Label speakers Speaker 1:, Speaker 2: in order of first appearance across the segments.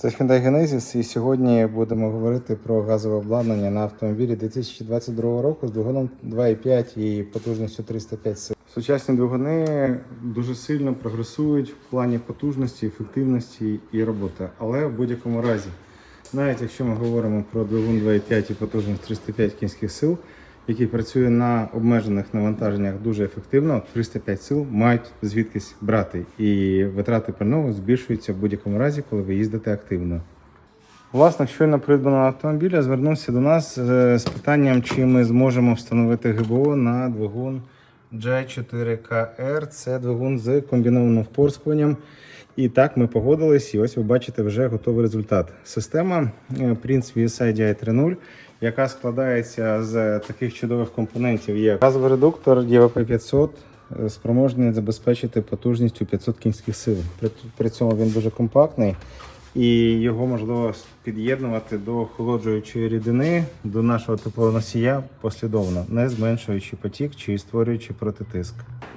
Speaker 1: Це Hyundai Genesis і сьогодні будемо говорити про газове обладнання на автомобілі 2022 року з двигуном 2,5 і потужністю 305 сил. Сучасні двигуни дуже сильно прогресують в плані потужності, ефективності і роботи. Але в будь-якому разі, навіть якщо ми говоримо про двигун 2,5 і потужність 305 кінських сил, який працює на обмежених навантаженнях дуже ефективно, 305 сил мають звідкись брати, і витрати пального збільшуються в будь-якому разі, коли ви їздите активно. Власник щойно придбаного автомобіля звернувся до нас е, з питанням, чи ми зможемо встановити ГБО на двигун G4KR. Це двигун з комбінованим впорскуванням. І так ми погодились, і ось ви бачите вже готовий результат. Система е, Prince VSI DI 3.0, яка складається з таких чудових компонентів, як газовий редуктор ЄВП 500, е, спроможний забезпечити потужністю 500 кінських сил. При, при цьому він дуже компактний і його можливо під'єднувати до охолоджуючої рідини до нашого теплоносія послідовно, не зменшуючи потік чи створюючи протитиск.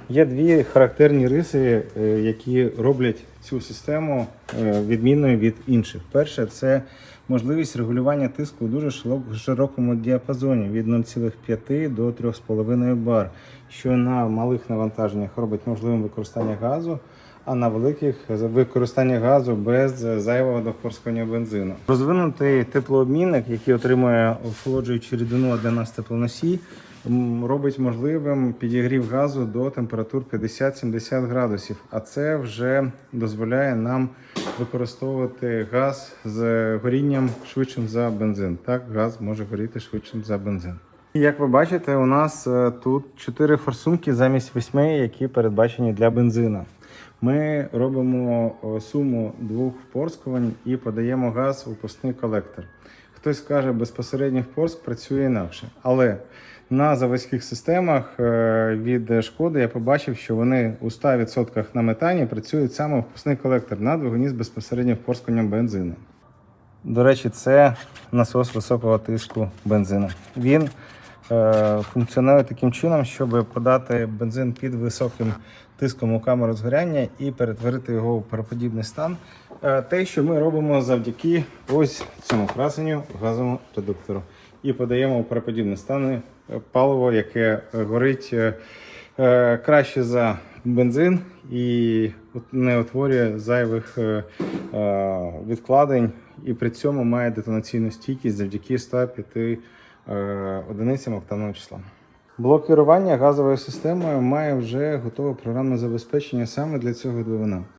Speaker 1: Є дві характерні риси, е, які роблять цю систему е, відмінною від інших. Перше це можливість регулювання тиску у дуже широкому діапазоні від 0,5 до 3,5 бар, що на малих навантаженнях робить можливим використання газу а на великих використання газу без зайвого допорскування бензину. Розвинутий теплообмінник, який отримує охолоджуючу рідину для нас теплоносій, робить можливим підігрів газу до температур 50-70 градусів. А це вже дозволяє нам використовувати газ з горінням швидшим за бензин. Так, газ може горіти швидшим за бензин. Як ви бачите, у нас е, тут 4 форсунки замість 8, які передбачені для бензина. Ми робимо суму двох впорскувань і подаємо газ у пустний колектор. Хтось каже, безпосередньо впорск працює інакше. Але на заводських системах е, від шкоди я побачив, що вони у 100% на метані працюють саме впускний колектор на двигуні з безпосереднім впорскуванням бензину. До речі, це насос високого тиску бензину. Він функціонує таким чином, щоб подати бензин під високим тиском у камеру згоряння і перетворити його у пароподібний стан. Е, те, що ми робимо завдяки ось цьому красенню газовому редуктору. І подаємо у пароподібний стан е, паливо, яке е, горить е, е, краще за бензин і не утворює зайвих е, е, відкладень, і при цьому має детонаційну стійкість завдяки 105 е, одиницям октанного числа. Блок керування газовою системою має вже готове програмне забезпечення саме для цього двигуна.